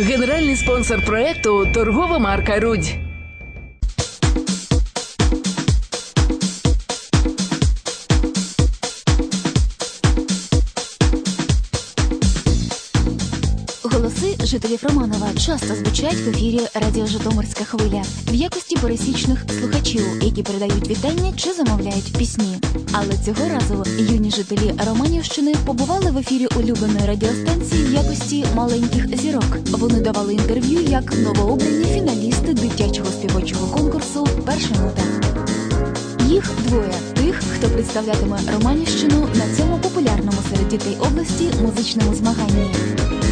Генеральний спонсор проекту торгова марка Рудь. Голоси жителів Романова часто звучать в ефірі Радіо Житомирська хвиля в якості пересічних слухачів, які передають вітання чи замовляють пісні. Але цього разу юні жителі Романівщини побували в ефірі улюбленої радіостанції в якості маленьких зірок. Вони давали інтерв'ю як новообрані фіналісти дитячого співочого конкурсу Перша нота. Їх двоє тих, хто представлятиме Романівщину на цьому популярному серед дітей області музичному змаганні.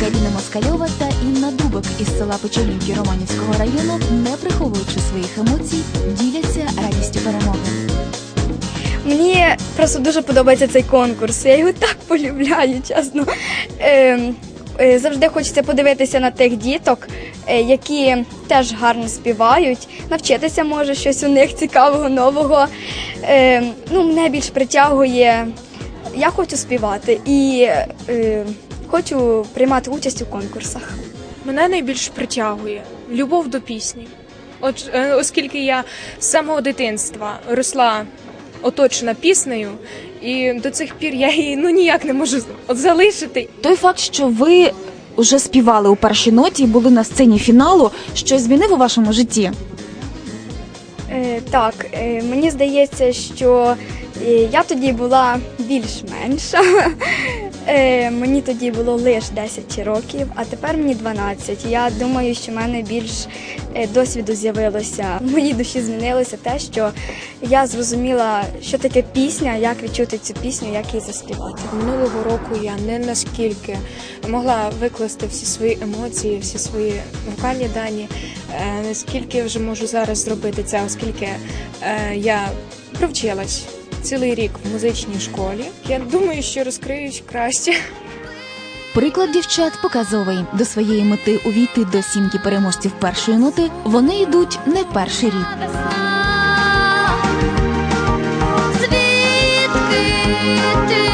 Каріна Москальова та Інна Дубик із села Печерівки Романівського району, не приховуючи своїх емоцій, діляться радістю перемоги. Мені просто дуже подобається цей конкурс. Я його так полюбляю, чесно. Е, е, завжди хочеться подивитися на тих діток, які теж гарно співають, навчитися може щось у них цікавого, нового. Е, ну, мене більш притягує. Я хочу співати і е, хочу приймати участь у конкурсах. Мене найбільш притягує любов до пісні. От, е, оскільки я з самого дитинства росла оточена піснею, і до цих пір я її ну ніяк не можу залишити. Той факт, що ви вже співали у першій ноті і були на сцені фіналу, що змінив у вашому житті? Е, так, е, мені здається, що е, я тоді була більш-менша. Е, мені тоді було лише 10 років, а тепер мені 12. Я думаю, що в мене більш е, досвіду з'явилося. В моїй душі змінилося те, що я зрозуміла, що таке пісня, як відчути цю пісню, як її заспівати. Минулого року я не наскільки могла викласти всі свої емоції, всі свої вокальні дані, е, наскільки вже можу зараз зробити це, оскільки е, я привчилась цілий рік в музичній школі. Я думаю, що розкриюсь краще. Приклад дівчат показовий до своєї мети увійти до сімки переможців першої ноти. Вони йдуть не перший рік. Звідки ти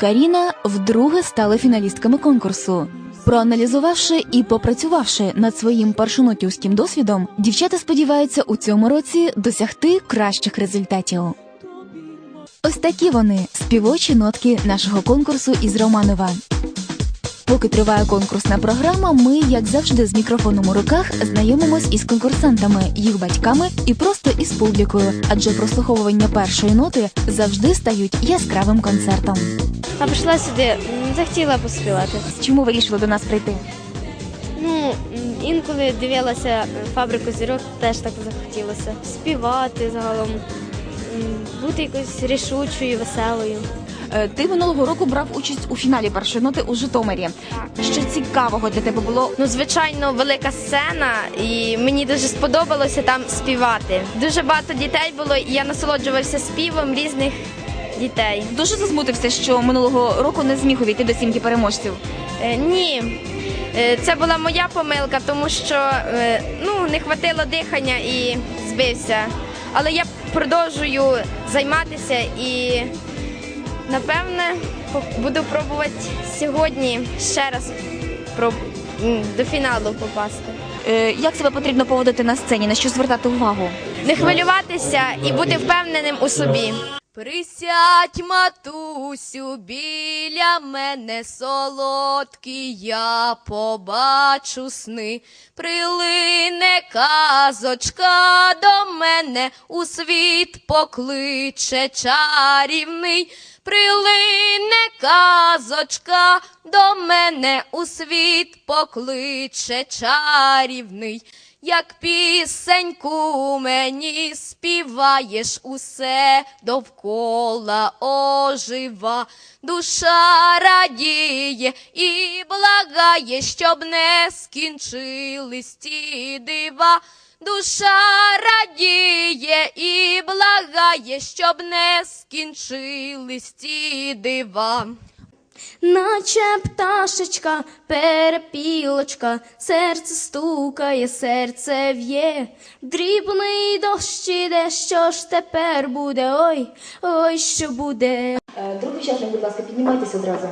Каріна вдруге стали фіналістками конкурсу. Проаналізувавши і попрацювавши над своїм першонотівським досвідом, дівчата сподіваються у цьому році досягти кращих результатів. Ось такі вони співочі нотки нашого конкурсу із Романова. Поки триває конкурсна програма, ми, як завжди, з мікрофоном у руках знайомимось із конкурсантами, їх батьками і просто із публікою, адже прослуховування першої ноти завжди стають яскравим концертом. А прийшла сюди, захотіла поспівати. Чому ви вирішили до нас прийти? Ну, інколи дивилася фабрику зірок, теж так захотілося. Співати загалом, бути якоюсь рішучою, веселою. Е, Ти минулого року брав участь у фіналі першої ноти у Житомирі. Що цікавого для тебе було? Ну, звичайно, велика сцена, і мені дуже сподобалося там співати. Дуже багато дітей було, і я насолоджувався співом різних дітей. Дуже засмутився, що минулого року не зміг увійти до сімки переможців. Е, ні. Е, Це була моя помилка, тому що е, ну, не хватило дихання і збився. Але я продовжую займатися і напевне по- буду пробувати сьогодні ще раз проб- м, до фіналу попасти. Е, Як себе потрібно поводити на сцені? На що звертати увагу? Не хвилюватися і бути впевненим у собі. Присядь, матусю, біля мене солодкий, я побачу сни, прилине казочка до мене, у світ покличе чарівний, прилине казочка до мене, у світ покличе чарівний. Як пісеньку мені співаєш, усе довкола ожива, душа радіє і благає, щоб не скінчились ті дива. Душа радіє і благає, щоб не скінчились ті дива. Наче пташечка, перепілочка, серце стукає, серце в'є, дрібний дощ іде, що ж тепер буде? Ой, ой, що буде? Другий час, будь ласка, піднімайтеся одразу.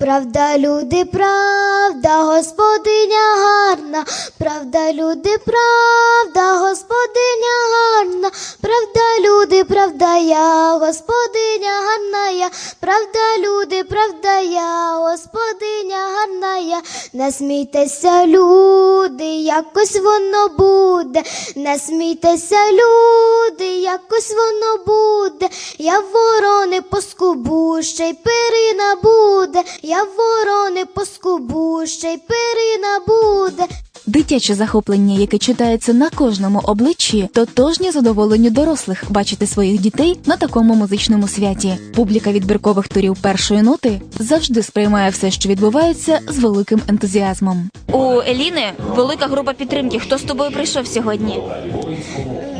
Правда, люди, правда, господиня гарна, правда, люди, правда, господиня гарна, правда, люди, правда, я, господиня гарна я, правда, люди, правда, я, господиня гарна я, не смійтеся, люди, якось воно буде, не смійтеся, люди, якось воно буде, я ворони поскубу, ще й перина буде, я ворони поскубу, ще й перина буде. Дитяче захоплення, яке читається на кожному обличчі, тотожнє задоволенню дорослих бачити своїх дітей на такому музичному святі. Публіка відбіркових турів першої ноти завжди сприймає все, що відбувається, з великим ентузіазмом. У Еліни велика група підтримки. Хто з тобою прийшов сьогодні?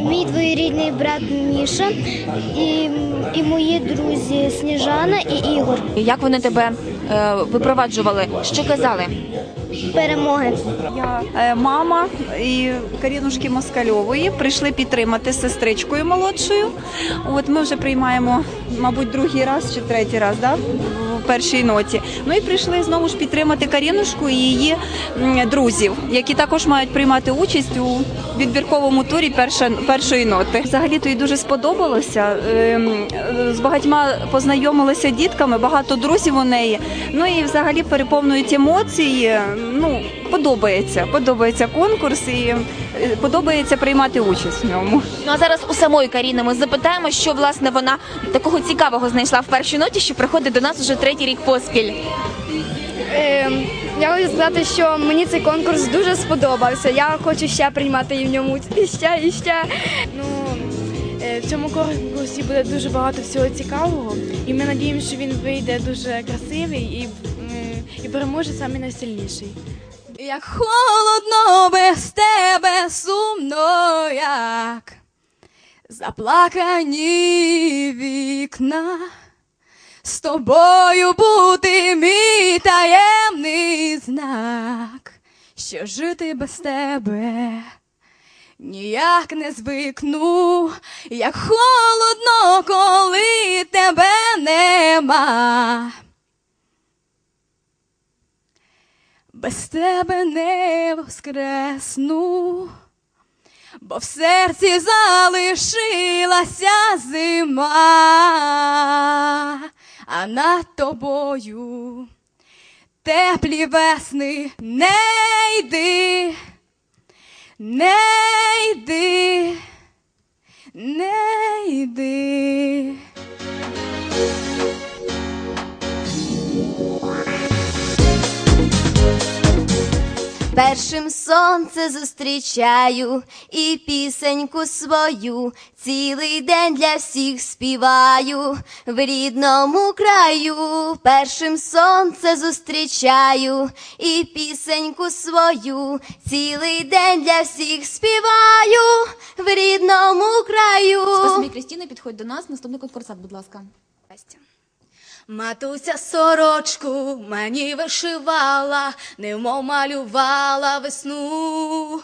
Мій двоюрідний брат Міша і, і мої друзі Сніжана і Ігор. Як вони тебе випроваджували? Що казали? Перемоги. Я е, мама і Карінушки Москальової прийшли підтримати з сестричкою молодшою. От ми вже приймаємо, мабуть, другий раз чи третій раз, да? Першій ноті. Ну і прийшли знову ж підтримати Карінушку і її друзів, які також мають приймати участь у відбірковому турі перша, першої ноти. Взагалі то їй дуже сподобалося. Ем, З багатьма познайомилися дітками, багато друзів у неї. Ну і взагалі переповнюють емоції. Ну, подобається. Подобається конкурс і е, подобається приймати участь в ньому. Ну а зараз у самої Каріни ми запитаємо, що власне вона такого цікавого знайшла в першій ноті, що приходить до нас уже третій рік поспіль. Ем, я хочу сказати, що мені цей конкурс дуже сподобався. Я хочу ще приймати і в ньому і ще, і ще. Ну, е, в цьому конкурсі буде дуже багато всього цікавого, і ми надіємося, що він вийде дуже красивий і, і переможе саме найсильніший. Як холодно без тебе сумно, як заплакані вікна. З тобою бути мій таємний знак, що жити без тебе ніяк не звикну, як холодно, коли тебе нема. Без тебе не воскресну, бо в серці залишилася зима, а над тобою теплі весни не йди, не йди, не йди. Першим сонце зустрічаю і пісеньку свою цілий день для всіх співаю в рідному краю. Першим сонце зустрічаю і пісеньку свою цілий день для всіх співаю в рідному краю. Спасибі, Крістіна, підходь до нас. Наступний конкурсант, будь ласка. Матуся сорочку мені вишивала, немов малювала весну,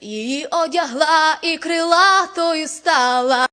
її одягла і крилатою стала.